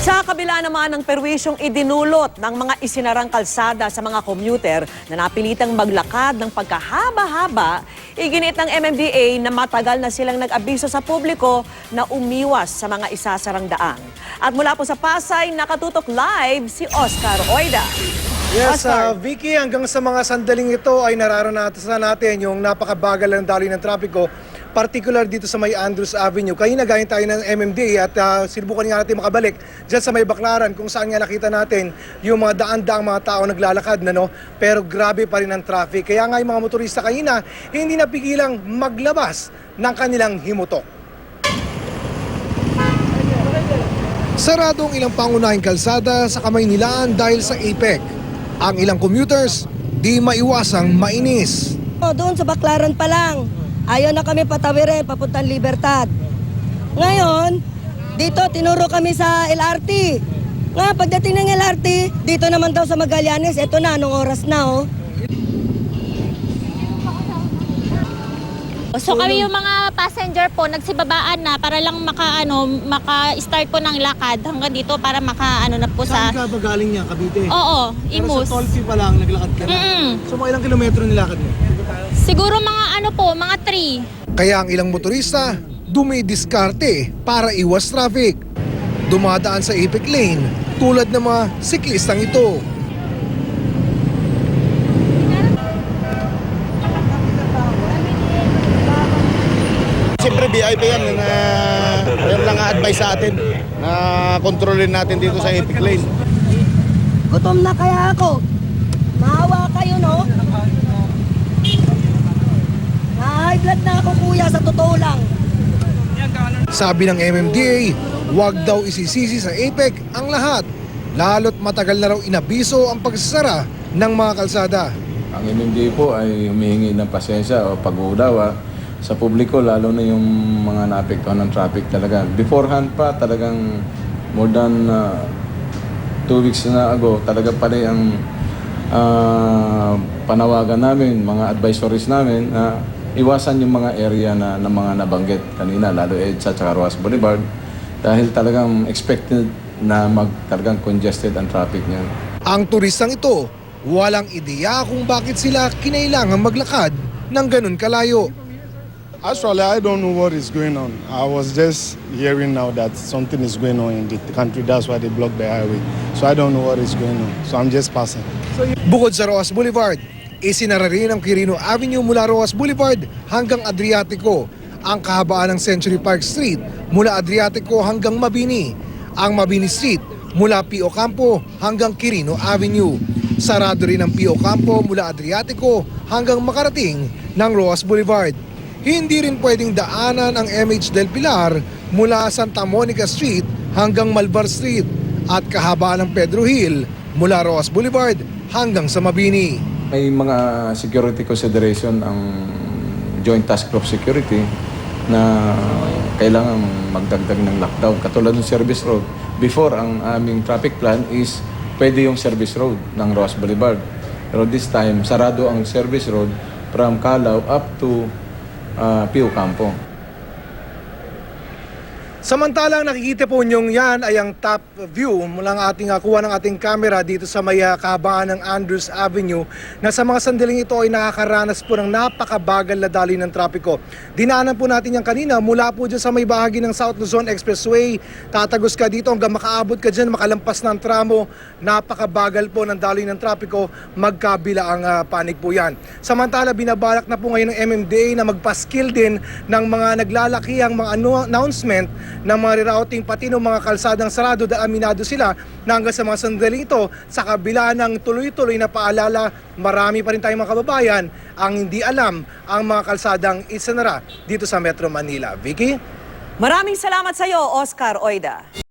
Sa kabila naman ng perwisyong idinulot ng mga isinarang kalsada sa mga commuter na napilitang maglakad ng pagkahaba-haba, iginit ng MMDA na matagal na silang nag-abiso sa publiko na umiwas sa mga isasarang daan. At mula po sa Pasay, nakatutok live si Oscar Oida. Yes, Oscar. uh, Vicky, hanggang sa mga sandaling ito ay nararanasan natin yung napakabagal ng daloy ng trapiko, particular dito sa may Andrews Avenue. Kanina galing tayo ng MMDA at uh, sinubukan nga natin makabalik dyan sa may Baklaran kung saan nga nakita natin yung mga daan-daang mga tao naglalakad na no, pero grabe pa rin ang traffic. Kaya nga yung mga motorista kanina hindi napigilang maglabas ng kanilang himutok. Sarado ang ilang pangunahing kalsada sa Kamaynilaan dahil sa APEC. Ang ilang commuters di maiwasang mainis. O, doon sa Baklaran pa lang. Ayaw na kami patawirin, papuntang Libertad. Ngayon, dito tinuro kami sa LRT. Nga, pagdating ng LRT, dito naman daw sa Magallanes, eto na, anong oras na, oh. So kami yung mga passenger po nagsibabaan na para lang maka ano maka-start po ng lakad hanggang dito para maka ano na po sa ka ba galing niya, Cavite? Oo, Imus. Tolfi pa lang, naglakad ka Mm. So mga ilang kilometro nilakad mo? Siguro mga ano po, mga 3. Kaya ang ilang motorista dumidiskarte para iwas traffic. Dumadaan sa APEC lane tulad ng mga siklistang ito. Siyempre VIP yan na yan lang advice sa atin na kontrolin natin dito sa Epic Lane. Gutom na kaya ako. Maawa kayo, no? Na-high blood na ako, kuya, sa totoo lang. Sabi ng MMDA, huwag daw isisisi sa APEC ang lahat. Lalo't matagal na raw inabiso ang pagsasara ng mga kalsada. Ang MMDA po ay humihingi ng pasensya o pag-uudawa sa publiko, lalo na yung mga naapektuhan ng traffic talaga. Beforehand pa, talagang more than uh, two weeks na ago, talaga pala ang ah, panawagan namin, mga advisories namin na iwasan yung mga area na, na mga nabanggit kanina, lalo EDSA at Roas Boulevard, dahil talagang expected na mag talagang congested ang traffic niyan. Ang turistang ito, walang ideya kung bakit sila kinailangan maglakad ng ganun kalayo. Actually, I don't know what is going on. I was just hearing now that something is going on in the country. That's why they blocked the highway. So I don't know what is going on. So I'm just passing. Bukod sa Roas Boulevard, isinara rin ang Quirino Avenue mula Roas Boulevard hanggang Adriatico, ang kahabaan ng Century Park Street mula Adriatico hanggang Mabini, ang Mabini Street mula Pio Campo hanggang Quirino Avenue. Sarado rin ang Pio Campo mula Adriatico hanggang makarating ng Roas Boulevard. Hindi rin pwedeng daanan ang MH Del Pilar mula Santa Monica Street hanggang Malvar Street at kahabaan ng Pedro Hill mula Roas Boulevard hanggang sa Mabini. May mga security consideration ang Joint Task Force Security na kailangan magdagdag ng lockdown. Katulad ng service road. Before, ang aming traffic plan is pwede yung service road ng Ross Boulevard. Pero this time, sarado ang service road from Calao up to uh, Pio Campo. Samantalang nakikita po niyong yan ay ang top view mula ng ating uh, kuha ng ating camera dito sa may uh, kahabaan ng Andrews Avenue na sa mga sandaling ito ay nakakaranas po ng napakabagal na daloy ng trapiko. Dinaanan po natin yan kanina mula po dyan sa may bahagi ng South Luzon Expressway. Tatagos ka dito hanggang makaabot ka dyan, makalampas ng tramo. Napakabagal po ng daloy ng trapiko, magkabila ang uh, panig po yan. Samantala binabalak na po ngayon ng MMDA na magpaskill din ng mga naglalakihang mga announcement ng mga rerouting pati ng mga kalsadang sarado dahil aminado sila na hanggang sa mga sandaling ito sa kabila ng tuloy-tuloy na paalala marami pa rin tayong mga kababayan ang hindi alam ang mga kalsadang isanara dito sa Metro Manila. Vicky? Maraming salamat sa iyo, Oscar Oida.